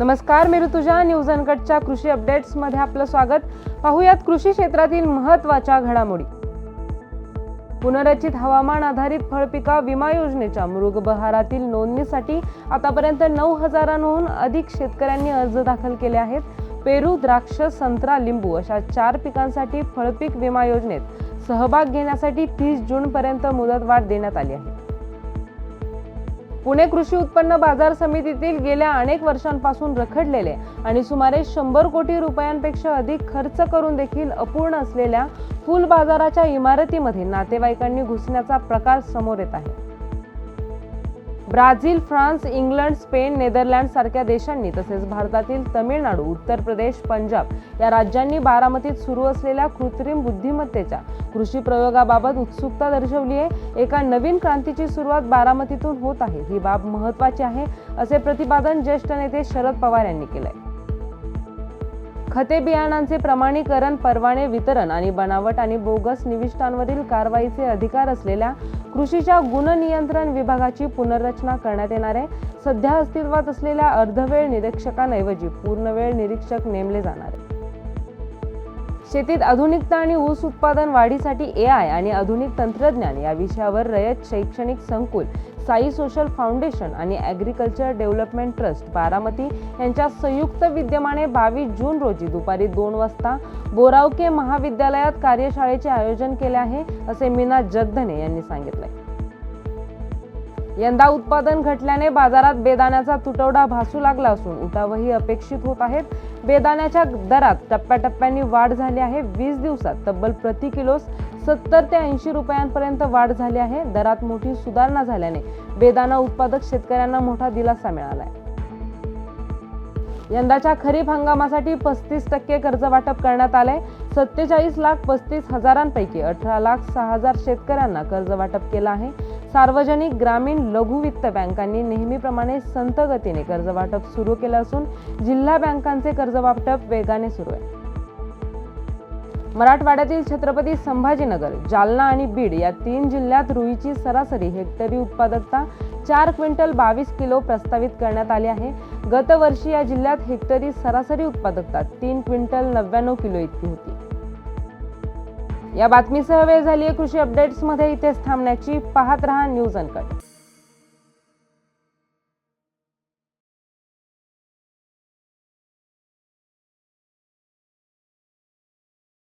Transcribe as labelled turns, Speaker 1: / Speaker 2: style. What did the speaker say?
Speaker 1: नमस्कार मी ऋतुजा. न्यूज अनकटच्या कृषी अपडेट्समध्ये आपलं स्वागत. पाहूयात कृषी क्षेत्रातील महत्त्वाच्या घडामोडी. पुनरचित हवामान आधारित फळपिका विमा योजनेच्या मृग बहारातील नोंदणीसाठी आतापर्यंत नऊ हजारांहून अधिक शेतकऱ्यांनी अर्ज दाखल केले आहेत. पेरू द्राक्ष संत्रा लिंबू अशा चार पिकांसाठी फळपीक विमा योजनेत सहभाग घेण्यासाठी तीस जूनपर्यंत मुदतवाढ देण्यात आली आहे. पुणे कृषी उत्पन्न बाजार समितीतील गेल्या अनेक वर्षांपासून रखडलेले आणि सुमारे शंभर कोटी रुपयांपेक्षा अधिक खर्च करून देखील अपूर्ण असलेल्या फुल बाजाराच्या इमारतीमध्ये नातेवाईकांनी घुसण्याचा प्रकार समोर येत आहे. Brazil France England Spain Netherland सारख्या देशांनी तसेच भारतातील तमिळनाडू उत्तर प्रदेश पंजाब या राज्यांनी बारामतीत सुरू असलेल्या कृत्रिम बुद्धिमत्तेच्या कृषी प्रयोगाबाबत उत्सुकता दर्शवली आहे. एका नवीन क्रांतीची सुरुवात बारामतीतून होत आहे. ही बाब महत्वाची आहे असे प्रतिपादन ज्येष्ठ नेते शरद पवार यांनी केलंय. खते बियाणांचे प्रमाणीकरण परवाने वितरण आणि बनावट आणि बोगस निविष्ठांवरील कारवाईचे अधिकार असलेल्या कृषीच्या गुणनियंत्रण विभागाची पुनर्रचना करण्यात येणार आहे. सध्या अस्तित्वात असलेल्या अर्धवेळ निरीक्षकांऐवजी पूर्णवेळ निरीक्षक नेमले जाणार आहे शेतीत आधुनिकता आणि ऊस उत्पादन वाढीसाठी ए आय आणि आधुनिक तंत्रज्ञान या विषयावर रयत शैक्षणिक संकुल साई सोशल फाउंडेशन आणि ॲग्रिकल्चर डेव्हलपमेंट ट्रस्ट बारामती यांच्या संयुक्त विद्यमाने बावीस जून रोजी दुपारी दोन वाजता बोरावके महाविद्यालयात कार्यशाळेचे आयोजन केले आहे असे मीना जगधने यांनी सांगितले. यंदा उत्पादन घटल्याने बाजारात बेदाण्याचा तुटवडा भासू लागला असून उठावही अपेक्षित होत आहेत. बेदाण्याच्या दरात टप्प्याटप्प्याने वाढ झाली आहे. वीस दिवसात तब्बल प्रति किलोस सत्तर ते ऐंशी रुपयांपर्यंत वाढ झाली आहे. दरात मोठी सुधारणा झाल्याने बेदाना उत्पादक शेतकऱ्यांना मोठा दिलासा मिळाला आहे यंदाच्या खरीप हंगामासाठी पस्तीस टक्के कर्ज वाटप करण्यात आले सत्तेचाळीस लाख पस्तीस हजारांपैकी अठरा लाख सहा हजार शेतकऱ्यांना कर्ज वाटप केलं आहे. सार्वजनिक ग्रामीण लघु वित्त बँकांनी नेहमीप्रमाणे संत गतीने कर्ज वाटप सुरू केलं असून जिल्हा बँकांचे कर्ज वाटप वेगाने सुरू आहे. मराठवाड्यातील छत्रपती संभाजीनगर जालना आणि बीड या तीन जिल्ह्यात रुईची सरासरी हेक्टरी उत्पादकता चार क्विंटल बावीस किलो प्रस्तावित करण्यात आली आहे. गतवर्षी या जिल्ह्यात हेक्टरी सरासरी उत्पादकता तीन क्विंटल नव्याण्णव किलो इतकी होती. या बातमीसह वेळ झाली आहे कृषी अपडेट्समध्ये इथेच थांबण्याची. पाहत रहा न्यूज अनकट.